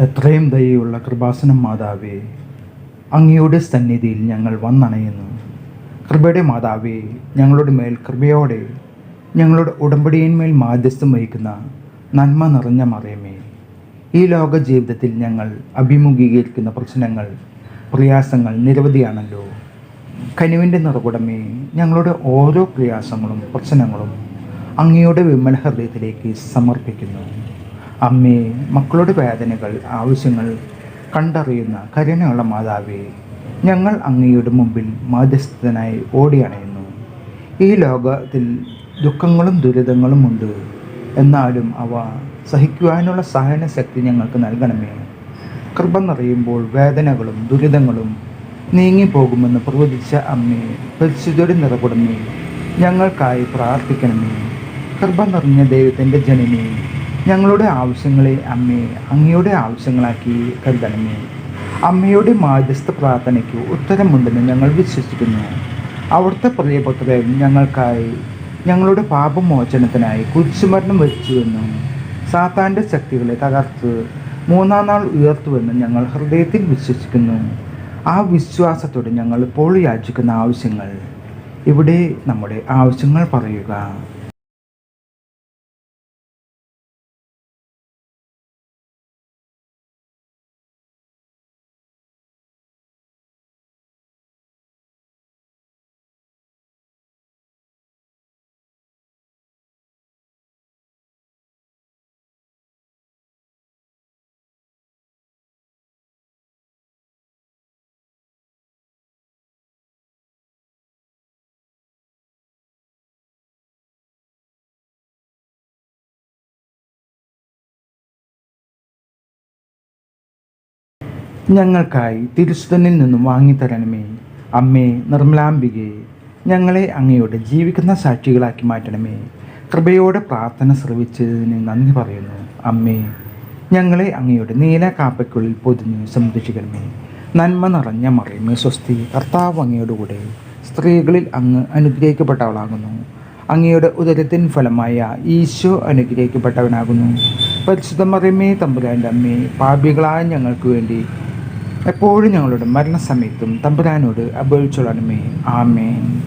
എത്രയും ദയുള്ള കൃപാസനം മാതാവേ അങ്ങയുടെ സന്നിധിയിൽ ഞങ്ങൾ വന്നണയുന്നു. കൃപയുടെ മാതാവേ ഞങ്ങളുടെ മേൽ കൃപയോടെ ഞങ്ങളുടെ ഉടമ്പടിയന്മേൽ മാധ്യസ്ഥം വഹിക്കുന്ന നന്മ നിറഞ്ഞ മറിയമേ ഈ ലോക ജീവിതത്തിൽ ഞങ്ങൾ അഭിമുഖീകരിക്കുന്ന പ്രശ്നങ്ങൾ പ്രയാസങ്ങൾ നിരവധിയാണല്ലോ. കനുവിന്റെ നിറകുടമേ ഞങ്ങളുടെ ഓരോ പ്രയാസങ്ങളും പ്രശ്നങ്ങളും അങ്ങയുടെ വിമല ഹൃദയത്തിലേക്ക് സമർപ്പിക്കുന്നു. അമ്മേ മക്കളുടെ വേദനകൾ ആവശ്യങ്ങൾ കണ്ടറിയുന്ന കരുണയുള്ള മാതാവേ ഞങ്ങൾ അങ്ങയുടെ മുമ്പിൽ മാധ്യസ്ഥനായി ഓടിയണയുന്നു. ഈ ലോകത്തിൽ ദുഃഖങ്ങളും ദുരിതങ്ങളും ഉണ്ട്. എന്നാലും അവ സഹിക്കുവാനുള്ള സഹന ശക്തി ഞങ്ങൾക്ക് നൽകണമേ. കൃപ നിറയുമ്പോൾ വേദനകളും ദുരിതങ്ങളും നീങ്ങിപ്പോകുമെന്ന് പ്രവചിച്ച അമ്മേ പരിശുദ്ധയുടെ നിറകുടമേ ഞങ്ങൾക്കായി പ്രാർത്ഥിക്കണമേ. കൃപ നിറഞ്ഞ ദൈവത്തിന്റെ ജനനി ഞങ്ങളുടെ ആവശ്യങ്ങളെ അമ്മേ അങ്ങയുടെ ആവശ്യങ്ങളാക്കി കരുതണമേ. അമ്മയുടെ മാധ്യസ്ഥ പ്രാർത്ഥനയ്ക്ക് ഉത്തരമുണ്ടെന്ന് ഞങ്ങൾ വിശ്വസിക്കുന്നു. അവിടുത്തെ പ്രിയപുത്രൻ ഞങ്ങൾക്കായി ഞങ്ങളുടെ പാപമോചനത്തിനായി കുരിശുമരണം വരിച്ചുവെന്നും സാത്താന്റെ ശക്തികളെ തകർത്ത് മൂന്നാം നാൾ ഉയർത്തുവെന്നും ഞങ്ങൾ ഹൃദയത്തിൽ വിശ്വസിക്കുന്നു. ആ വിശ്വാസത്തോടെ ഞങ്ങൾ ഇപ്പോൾ യാചിക്കുന്ന ആവശ്യങ്ങൾ. ഇവിടെ നമ്മുടെ ആവശ്യങ്ങൾ പറയുക. ഞങ്ങൾക്കായി തിരുസുതനിൽ നിന്നും വാങ്ങിത്തരണമേ. അമ്മേ നിർമ്മലാംബികെ ഞങ്ങളെ അങ്ങയോടെ ജീവിക്കുന്ന സാക്ഷികളാക്കി മാറ്റണമേ. കൃപയോടെ പ്രാർത്ഥന ശ്രവിച്ചതിന് നന്ദി പറയുന്നു. അമ്മേ ഞങ്ങളെ അങ്ങയുടെ നീല കാപ്പയ്ക്കുള്ളിൽ പൊതിഞ്ഞ് സംരക്ഷിക്കണമേ. നന്മ നിറഞ്ഞ മറിയമേ സ്വസ്തി കർത്താവ് അങ്ങയുടെ കൂടെ സ്ത്രീകളിൽ അങ്ങ് അനുഗ്രഹിക്കപ്പെട്ടവളാകുന്നു. അങ്ങയുടെ ഉദരത്തിൻ ഫലമായ ഈശോ അനുഗ്രഹിക്കപ്പെട്ടവനാകുന്നു. പരിശുദ്ധ മറിയമേ തമ്പുരാന്റെ അമ്മേ പാപികളായ ഞങ്ങൾക്ക് വേണ്ടി എപ്പോഴും ഞങ്ങളുടെ മരണസമയത്തും തമ്പുരാനോട് അപേക്ഷിച്ചോളണമേ. ആമേൻ.